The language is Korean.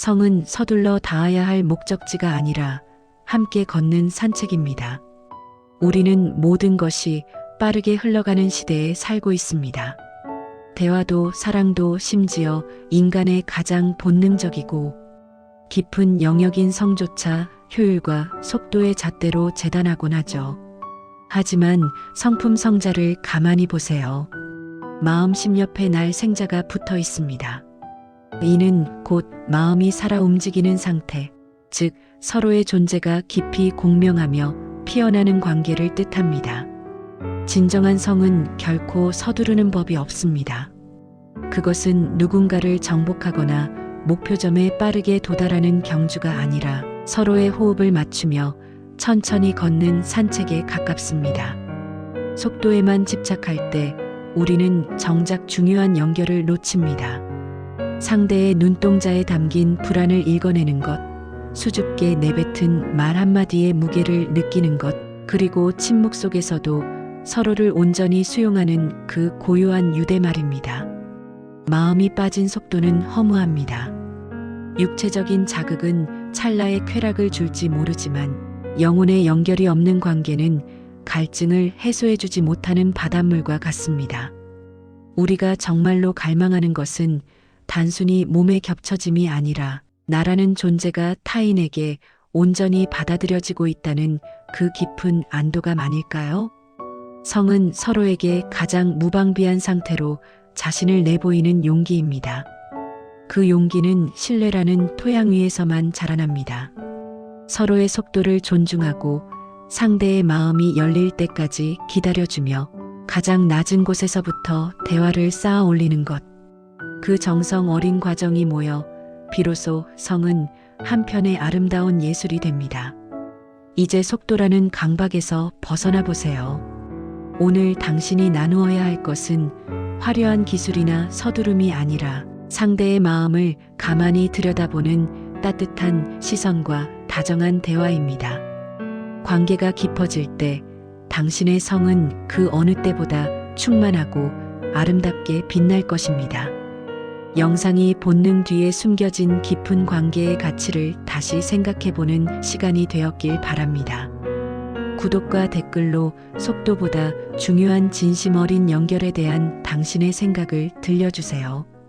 성은 서둘러 닿아야 할 목적지가 아니라 함께 걷는 산책입니다. 우리는 모든 것이 빠르게 흘러가는 시대에 살고 있습니다. 대화도 사랑도 심지어 인간의 가장 본능적이고 깊은 영역인 성조차 효율과 속도의 잣대로 재단하곤 하죠. 하지만 성품 성자를 가만히 보세요. 마음 심옆에 날 생자가 붙어 있습니다. 이는 곧 마음이 살아 움직이는 상태, 즉 서로의 존재가 깊이 공명하며 피어나는 관계를 뜻합니다. 진정한 성은 결코 서두르는 법이 없습니다. 그것은 누군가를 정복하거나 목표점에 빠르게 도달하는 경주가 아니라 서로의 호흡을 맞추며 천천히 걷는 산책에 가깝습니다. 속도에만 집착할 때 우리는 정작 중요한 연결을 놓칩니다. 상대의 눈동자에 담긴 불안을 읽어내는 것, 수줍게 내뱉은 말 한마디의 무게를 느끼는 것, 그리고 침묵 속에서도 서로를 온전히 수용하는 그 고요한 유대 말입니다. 마음이 빠진 속도는 허무합니다. 육체적인 자극은 찰나의 쾌락을 줄지 모르지만 영혼의 연결이 없는 관계는 갈증을 해소해주지 못하는 바닷물과 같습니다. 우리가 정말로 갈망하는 것은 단순히 몸의 겹쳐짐이 아니라 나라는 존재가 타인에게 온전히 받아들여지고 있다는 그 깊은 안도감 아닐까요? 성은 서로에게 가장 무방비한 상태로 자신을 내보이는 용기입니다. 그 용기는 신뢰라는 토양 위에서만 자라납니다. 서로의 속도를 존중하고 상대의 마음이 열릴 때까지 기다려주며 가장 낮은 곳에서부터 대화를 쌓아 올리는 것. 그 정성 어린 과정이 모여 비로소 성은 한편의 아름다운 예술이 됩니다. 이제 속도라는 강박에서 벗어나 보세요. 오늘 당신이 나누어야 할 것은 화려한 기술이나 서두름이 아니라 상대의 마음을 가만히 들여다보는 따뜻한 시선과 다정한 대화입니다. 관계가 깊어질 때 당신의 성은 그 어느 때보다 충만하고 아름답게 빛날 것입니다. 영상이 본능 뒤에 숨겨진 깊은 관계의 가치를 다시 생각해보는 시간이 되었길 바랍니다. 구독과 댓글로 속도보다 중요한 진심 어린 연결에 대한 당신의 생각을 들려주세요.